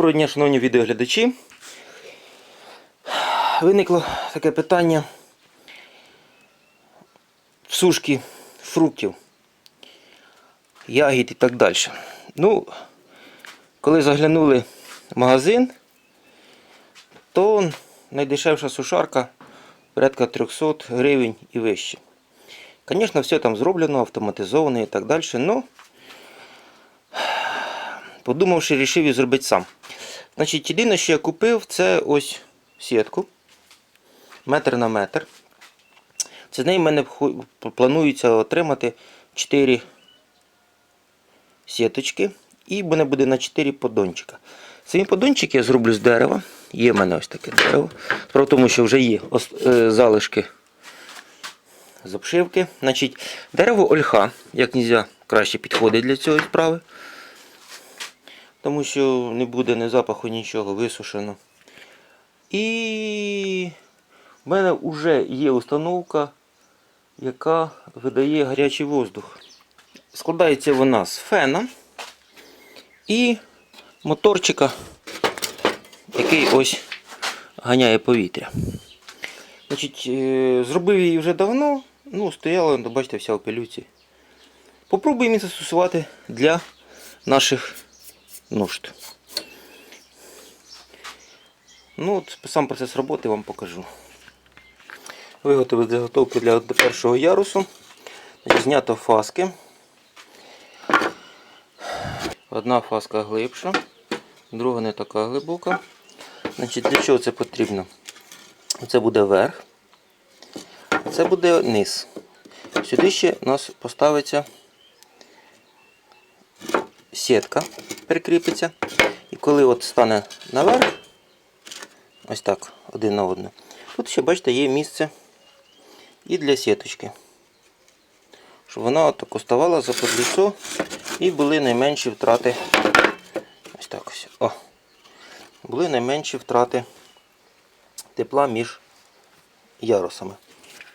Доброго дня, шановні відеоглядачі. Виникло таке питання в сушки фруктів, ягід і так далі. Ну, коли заглянули в магазин, то найдешевша сушарка порядка 300 гривень і вище. Звісно, все там зроблено, автоматизовано і так далі, але подумавши, вирішив її зробити сам. Значить, єдине, що я купив, це ось сітку. Метр на метр. Це з неї в мене планується отримати 4 сіточки. І мене буде на 4 подончика. Самі подончики я зроблю з дерева. Є в мене ось таке дерево. Справа в тому, що вже є е, залишки з обшивки. Значить, дерево ольха, як нельзя, краще підходить для цієї справи. Тому що не буде ні запаху, нічого висушено. І в мене вже є установка, яка видає гарячий воздух. Складається вона з фена і моторчика, який ось ганяє повітря. Значить, е, зробив її вже давно, ну, стояла, бачите, вся в пилюці. Попробуємо застосувати для наших нужд. Ну, от сам процес роботи вам покажу. Виготовив заготовки для першого ярусу. Знято фаски. Одна фаска глибша, друга не така глибока. Значить, Для чого це потрібно? Це буде верх, це буде низ. Сюди ще у нас поставиться сітка, прикріпиться. І коли от стане наверх, ось так, один на одне, тут ще, бачите, є місце і для сіточки. Щоб вона отак оставала за подліцо і були найменші втрати. Ось так ось. О. Були найменші втрати тепла між ярусами.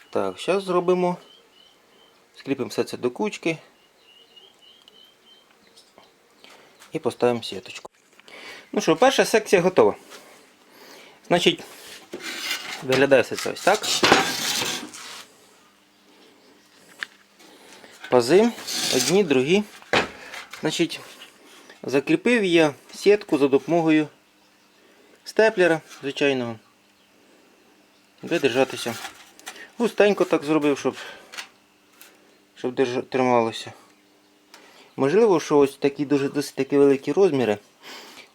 Так, зараз зробимо. Скріпимо все це до кучки і поставимо сіточку. Ну що, перша секція готова. Значить, виглядає все це ось так. Пази одні, другі. Значить, закріпив я сітку за допомогою степлера звичайного. Буде держатися. Густенько так зробив, щоб, щоб держа, трималося. Можливо, що ось такі дуже досить такі великі розміри.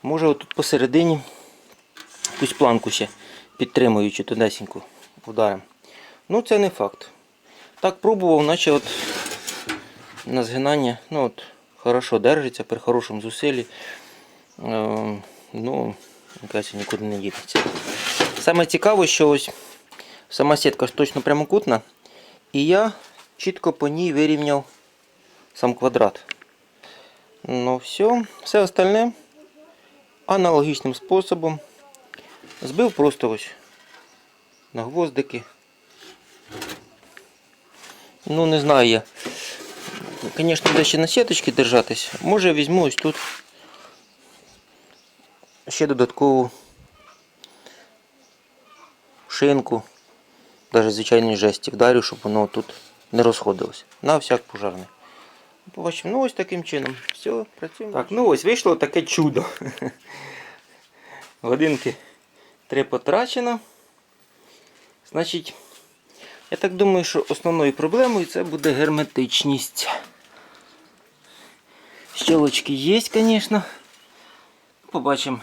Може отут посередині якусь планку ще підтримуючи тудесеньку ударом. Ну це не факт. Так пробував, наче от на згинання, ну от, хорошо держиться при хорошому зусиллі. Е, ну, якась нікуди не дінеться. Саме цікаве, що ось сама сітка ж точно прямокутна, і я чітко по ній вирівняв сам квадрат. Ну все, все остальне аналогічним способом збив просто ось на гвоздики. Ну, не знаю я. Звісно, де ще на сіточки держатись. Може візьму ось тут ще додаткову шинку, навіть звичайний жесті вдарю, щоб воно тут не розходилося. На всяк пожарний. Побачимо. Ну ось таким чином. Все, працюємо. Так, ну ось вийшло таке чудо. Годинки три потрачено. Значить, я так думаю, що основною проблемою це буде герметичність. Щелочки є, звісно. Побачимо.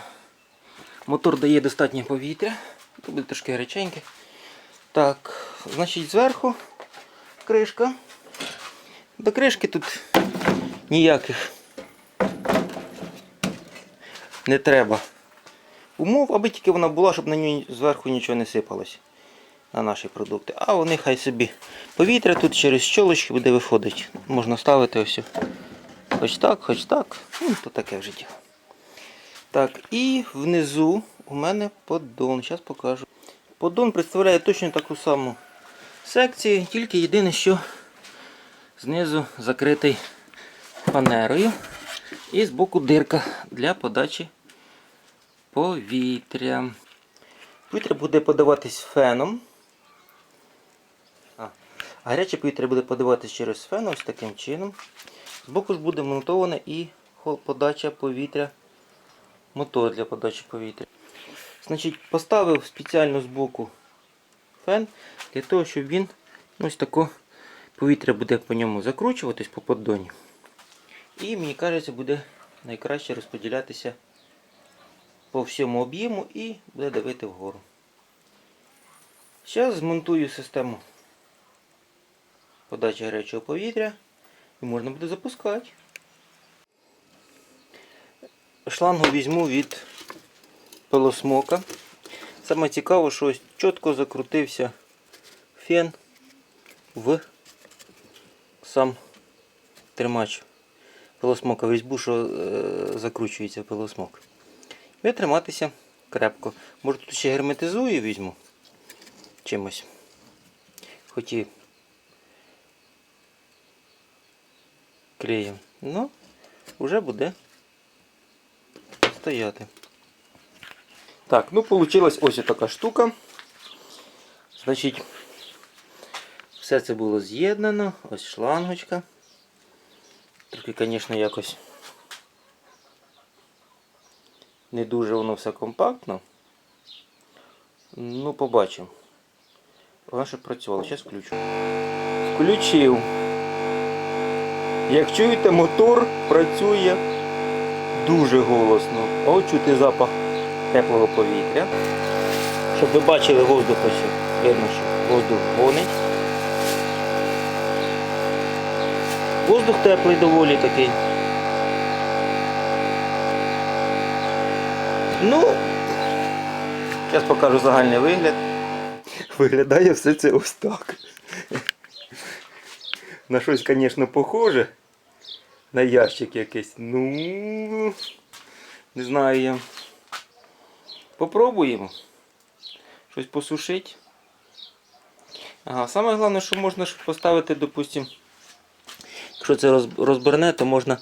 Мотор дає достатньо повітря. Тут буде трошки гаряченьке. Так, значить, зверху кришка. До кришки тут ніяких не треба умов, аби тільки вона була, щоб на ній зверху нічого не сипалось на наші продукти. А вони хай собі повітря тут через щолочки буде виходити. Можна ставити ось. Хоч так, хоч так. Ну, то таке в житті. Так, і внизу у мене поддон. Зараз покажу. Поддон представляє точно таку саму секцію, тільки єдине, що знизу закритий фанерою. І збоку дирка для подачі повітря. Повітря буде подаватись феном. А, гаряче повітря буде подаватись через фен ось таким чином. Збоку ж буде монтована і подача повітря. Мотор для подачі повітря. Значить, поставив спеціально збоку фен для того, щоб він ну, ось тако повітря буде по ньому закручуватись по поддоні. І мені кажеться, буде найкраще розподілятися по всьому об'єму і буде давити вгору. Зараз змонтую систему подачі гарячого повітря і можна буде запускати. Шлангу візьму від пилосмока. Саме цікаво, що ось чітко закрутився фен в сам тримач пилосмока. Візьму, що е, закручується пилосмок. І триматися крепко. Може тут ще герметизую візьму чимось. Хотів клеєм. Ну, вже буде стояти. Так, ну получилась ось така штука. Значить, все це було з'єднано. Ось шлангочка. Трохи, звісно, якось не дуже воно все компактно. Ну, побачимо. Головне, щоб працювало. Зараз включу. Включив. Як чуєте, мотор працює дуже голосно. О, чути запах теплого повітря. Щоб ви бачили воздух ось. Видно, що воздух гонить. Воздух теплий доволі такий. Ну, зараз покажу загальний вигляд. Виглядає все це ось так. На щось, звісно, похоже. На ящик якийсь. Ну, не знаю я. Попробуємо. Щось посушити. Ага, саме головне, що можна поставити, допустим, якщо це розберне, то можна.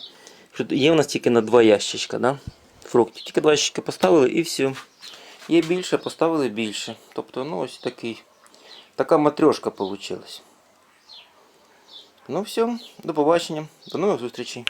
Є в нас тільки на два ящичка, да? фруктів. Тільки два ящички поставили і все. Є більше, поставили більше. Тобто, ну ось такий. Така матрьошка вийшла. Ну все, до побачення, до нових зустрічей.